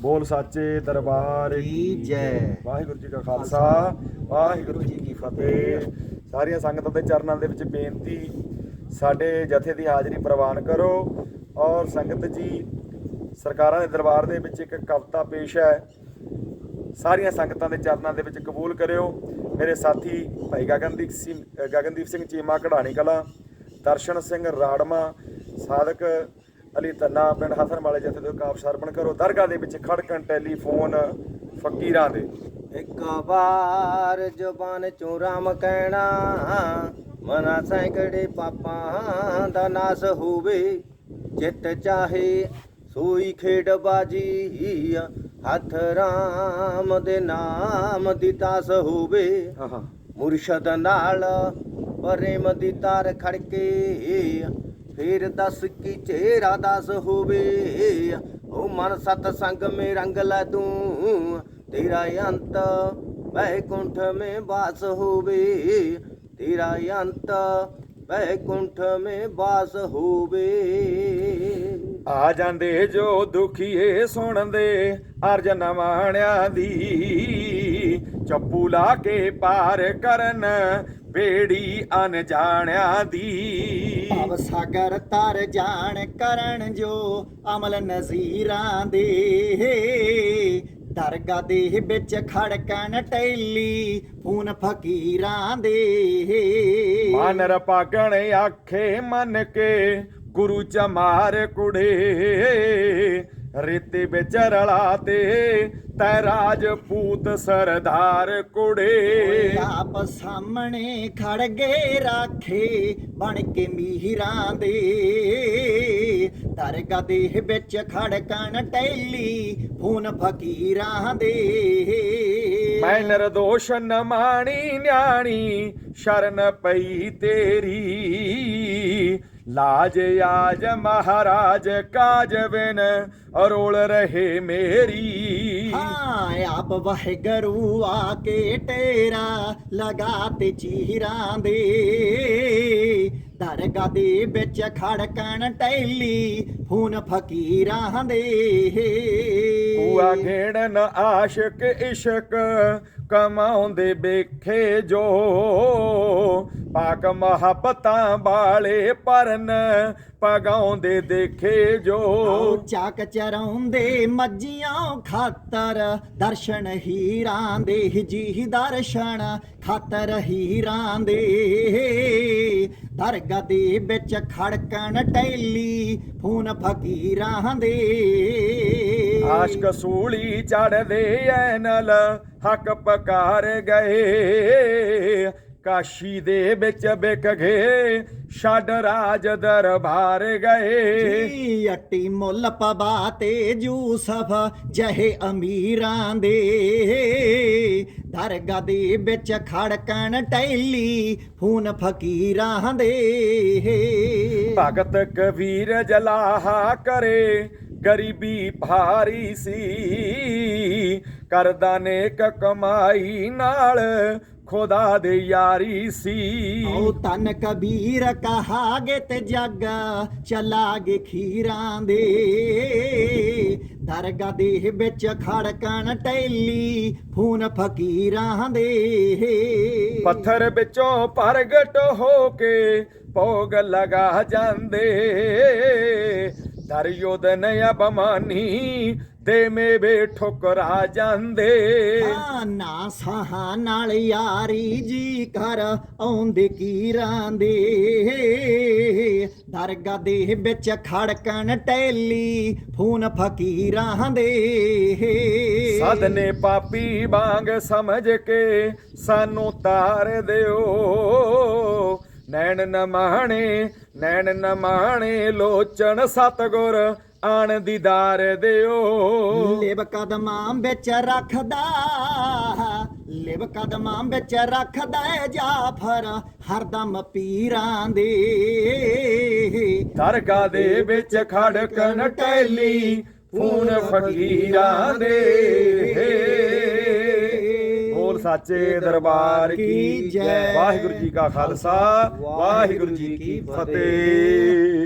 ਬੋਲ ਸਾਚੇ ਦਰਬਾਰ ਕੀ ਜੈ। ਵਾਹਿਗੁਰੂ ਜੀ ਕਾ ਖਾਲਸਾ ਵਾਹਿਗੁਰੂ ਜੀ ਕੀ ਫਤਿਹ। ਸਾਰੀਆਂ ਸੰਗਤਾਂ ਦੇ ਚਰਨਾਂ ਦੇ ਵਿੱਚ ਬੇਨਤੀ ਸਾਡੇ ਜਥੇ ਦੀ ਹਾਜ਼ਰੀ ਪ੍ਰਵਾਨ ਕਰੋ ਔਰ ਸੰਗਤ ਜੀ ਸਰਕਾਰਾਂ ਦੇ ਦਰਬਾਰ ਦੇ ਵਿੱਚ ਇੱਕ ਕਵਿਤਾ ਪੇਸ਼ ਹੈ। ਸਾਰੀਆਂ ਸੰਗਤਾਂ ਦੇ ਚਰਨਾਂ ਦੇ ਵਿੱਚ ਕਬੂਲ ਕਰਿਓ। ਮੇਰੇ ਸਾਥੀ ਭਾਈ ਗਗਨਦੀਪ ਸਿੰਘ ਗਗਨਦੀਪ ਸਿੰਘ ਚੀਮਾ ਕਢਾਣੀ ਕਲਾ ਦਰਸ਼ਨ ਸਿੰਘ ਰਾੜਮਾ ਸਾਧਕ ਅਲੀ ਤੰਨਾ ਪਿੰਡ ਹਸਨ ਵਾਲੇ ਜਥੇ ਤੋਂ ਕਾਪ ਸਰਪਣ ਕਰੋ ਦਰਗਾਹ ਦੇ ਵਿੱਚ ਖੜਕਣ ਟੈਲੀਫੋਨ ਫਕੀਰਾਂ ਦੇ। ਇੱਕ ਵਾਰ ਜ਼ੁਬਾਨ ਚੋਂ ਰਾਮ ਕਹਿਣਾ ਮਨਾ ਸੈਂਕੜੇ ਪਾਪਾਂ ਦਾ ਨਾਸ ਹੋਵੇ। ਜਿੱਤ ਚਾਹੇ ਸੋਈ ਖੇਡ ਬਾਜੀ ਹੱਥ ਰਾਮ ਦੇ ਨਾਮ ਦੀ ਤਾਸ ਹੋਵੇ। ਮੁਰਸ਼ਦ ਨਾਲ ਪ੍ਰੇਮ ਦੀ ਤਾਰ ਖੜਕੇ ਫੇਰ ਦੱਸ ਕੀ ਚਿਹਰਾ ਦੱਸ ਹੋਵੇ? ਉਹ ਮਨ ਸਤ ਸੰਗ ਮੇ ਰੰਗ ਲੈ ਤੂੰ। ਤੇਰਾ ਅੰਤ ਵੈਕੁੰਠ ਮੇ ਵਾਸ ਹੋਵੇ। ਤੇਰਾ ਅੰਤ ਵੈਕੁੰਠ ਮੇ ਵਾਸ ਹੋਵੇ। ਆ ਜਾਂਦੇ ਜੋ ਦੁਖੀਏ ਸੁਣਦੇ, ਅਰਜਨ ਮਾਣਿਆਂ ਦੀ। ਚੱਪੂ ਲਾ ਕੇ ਪਾਰ ਕਰਨ ਬੇੜੀ ਅਣਜਾਣਿਆਂ ਦੀ। ਭਵ ਸਾਗਰ ਤਰ ਜਾਣ ਕਰਨ ਜੋ ਅਮਲ ਨਜ਼ੀਰਾਂ ਦੇ। ਦਰਗਾ ਦੇ ਵਿੱਚ ਖੜਕਣ ਟੈਲੀ ਫੂਨ ਫਕੀਰਾਂ ਦੇ। ਮਨ ਰਪਾਗਣ ਆਖੇ ਮਨ ਕੇ ਗੁਰੂ ਚਮਾਰ ਕੁੜੇ। ਰੇਤੇ ਵਿੱਚ ਰਲਾ ਤੇ ਤੈ ਰਾਜਪੂਤ ਸਰਦਾਰ ਕੁੜੇ। ਆਪ ਸਾਹਮਣੇ ਖੜ ਗਏ ਰਾਖੇ ਬਣ ਕੇ ਮੀਰਾਂ ਦੇ। ਦਰਗਾ ਦੇ ਵਿੱਚ ਖੜਕਣ ਟੈਲੀ ਫੂਨ ਫਕੀਰਾਂ ਦੇ। ਮੈਂ ਨਿਰਦੋਸ਼ ਨ ਮਾਣੀ ਨਿਆਣੀ ਸ਼ਰਨ ਪਈ ਤੇਰੀ। ਲਾਜ ਆਜ ਮਹਾਰਾਜ ਕਾਜ ਬਿਨ ਅਰੋਲ ਰਹੇ ਮੇਰੀ। ਹਾਂ ਆਪ ਵਾਹਿਗੁਰੂ ਆ ਕੇ ਟੇਰਾ ਲਗਾ ਤੇ ਚੀਰਾਂ ਦੇ। ਦਰਗਾ ਦੇ ਵਿੱਚ ਖੜਕਣ ਟੈਲੀ ਫੂਨ ਫਕੀਰਾਂ ਦੇ। ਕੂਆ ਘੇੜਨ ਆਸ਼ਿਕ ਇਸ਼ਕ ਕਮਾਉਂਦੇ ਵੇਖੇ ਜੋ। ਪਾਕ ਮਹੱਬਤਾਂ ਵਾਲੇ ਪਰਨ ਪਗਾਉਂਦੇ ਦੇਖੇ ਜੋ। ਚੱਕ ਚਰਾਉਂਦੇ ਮੱਜੀਆਂ ਖਾਤਰ ਦਰਸ਼ਨ ਹੀਰਾਂ ਦੇ ਜੀ ਦਰਸ਼ਨ ਖਾਤਰ ਹੀਰਾਂ ਦੇ। ਦਰਗਾ ਦੇ ਵਿੱਚ ਖੜਕਣ ਟੈਲੀ ਫੂਨ ਫਕੀਰਾਂ ਦੇ। ਆਸ਼ਕ ਸੂਲੀ ਚੜਦੇ ਐਨਲ ਹੱਕ ਪਕਾਰ ਗਏ। ਕਾਸ਼ੀ ਦੇ ਵਿੱਚ ਵਿਕ ਗਏ ਛੱਡ ਰਾਜ ਦਰਬਾਰ ਗਏ। ਜੀ ਅੱਟੀ ਮੁੱਲ ਪਵਾ ਤੇ ਯੂਸਫ ਜਹੇ ਅਮੀਰਾਂ ਦੇ। ਦਰਗਾ ਦੇ ਵਿੱਚ ਖੜਕਣ ਟੈਲੀ ਫੂਨ ਫਕੀਰਾਂ ਦੇ। ਭਗਤ ਕਬੀਰ ਜਲਾਹਾ ਕਰੇ ਗਰੀਬੀ ਭਾਰੀ ਸੀ। ਕਰਦਾ ਨੇਕ ਕਮਾਈ ਨਾਲ ਖੁਦਾ ਦੇ ਯਾਰੀ ਸੀ। ਉਹ ਤਨ ਕਬੀਰ ਕਹਾਗੇ ਤੇ ਜੱਗ ਚਲਾਗੇ ਖੀਰਾਂ ਦੇ। ਦਰਗਾ ਦੇ ਵਿੱਚ ਖੜਕਣ ਟੈਲੀ ਫੂਨ ਫਕੀਰਾਂ ਦੇ। ਪੱਥਰ ਵਿੱਚੋਂ ਪ੍ਰਗਟ ਹੋ ਕੇ ਭੋਗ ਲਗਾ ਜਾਂਦੇ। ਦਰਯੋਧਨ ਅਬਮਾਨੀ ਦੇ ਮੇਵੇ ਠੁਕਰਾ ਜਾਂਦੇ ਨਾ ਸਾਹਾਂ ਨਾਲ ਯਾਰੀ ਜੀ ਕਰ ਆਉਂਦੇ ਕੀਰਾਂ ਦੇ ਦਰਗਾ ਦੇ ਵਿੱਚ ਖੜਕਣ ਟੈਲੀ ਫੂਨ ਫਕੀਰਾਂ ਦੇ ਸਾਧਨੇ ਪਾਪੀ ਵਾਂਗ ਸਮਝ ਕੇ ਸਾਨੂੰ ਤਾਰ ਦਿਓ। ਨੈਣ ਨ ਮਾਣੇ ਨੈਣ ਨ ਮਾਣੇ ਲੋਚਨ ਸਤਗੁਰ ਆਣ ਦੀਦਾਰ ਦਿਓ। ਲਿਵ ਕਦਮਾਂ ਵਿੱਚ ਰੱਖਦਾ ਲਿਵ ਕਦਮਾਂ ਵਿੱਚ ਰੱਖਦਾ ਏ ਜਾਫਰ ਹਰਦਮ ਪੀਰਾਂ ਦੇ। ਦਰਗਾਹ ਦੇ ਵਿੱਚ ਖੜਕਣ ਟੈਲੀ ਫੂਨ ਫਕੀਰਾਂ ਦੇ। ਸਾਚੇ ਦਰਬਾਰ ਕੀ ਜੈ? ਵਾਹਿਗੁਰੂ ਜੀ ਕਾ ਖਾਲਸਾ ਵਾਹਿਗੁਰੂ ਜੀ ਕੀ ਫਤਿਹ।